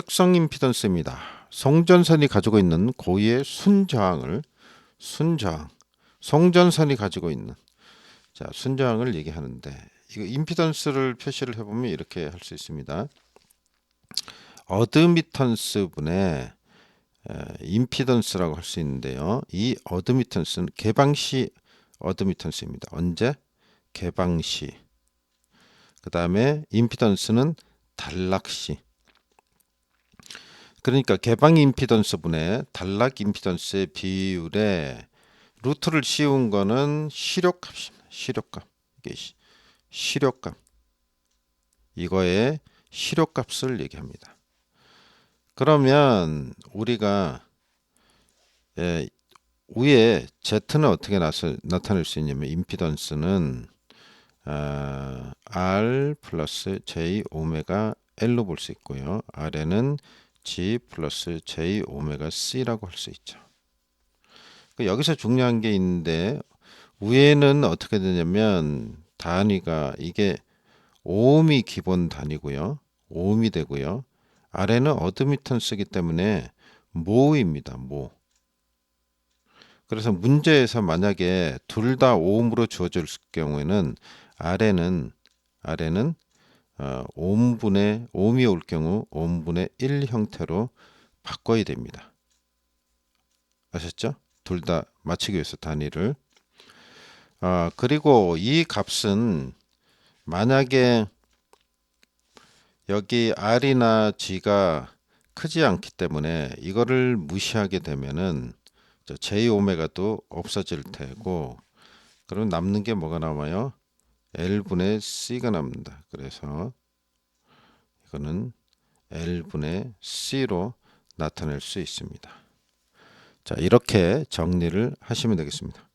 특성 임피던스입니다. 송전선이 가지고 있는 고유의 순저항을 순저항, 송전선이 가지고 있는 자 순저항을 얘기하는데 이거 임피던스를 표시를 해보면 이렇게 할 수 있습니다. 어드미턴스 분의 에, 임피던스라고 할 수 있는데요. 이 어드미턴스는 개방시 어드미턴스입니다. 언제? 개방시. 그 다음에 임피던스는 단락시. 그러니까 개방 임피던스 분의 단락 임피던스의 비율에 루트를 씌운 거는 시력값입니다. 시력값. 시력값. 이거의 시력값을 얘기합니다. 그러면 우리가 예, 위에 Z는 어떻게 나타낼 수 있냐면 임피던스는 아, R 플러스 J 오메가 L로 볼 수 있고요. 아래는 G 플러스 J 오메가 C라고 할 수 있죠. 그 여기서 중요한 게 있는데 위에는 어떻게 되냐면 단위가 이게 오음이 기본 단위고요. 오음이 되고요. 아래는 어드미턴스기 때문에 모입니다. 모. 그래서 문제에서 만약에 둘 다 오음으로 주어질 경우에는 아래는 아래는 어, 오음분의 오음이 올 경우 오음분의 1 형태로 바꿔야 됩니다. 아셨죠? 둘 다 맞추기 위해서 단위를 아 그리고 이 값은 만약에 여기 R이나 G가 크지 않기 때문에 이거를 무시하게 되면은 저 J 오메가도 없어질 테고 그럼 남는 게 뭐가 남아요? L분의 C가 남는다. 그래서 이거는 L분의 C로 나타낼 수 있습니다. 자, 이렇게 정리를 하시면 되겠습니다.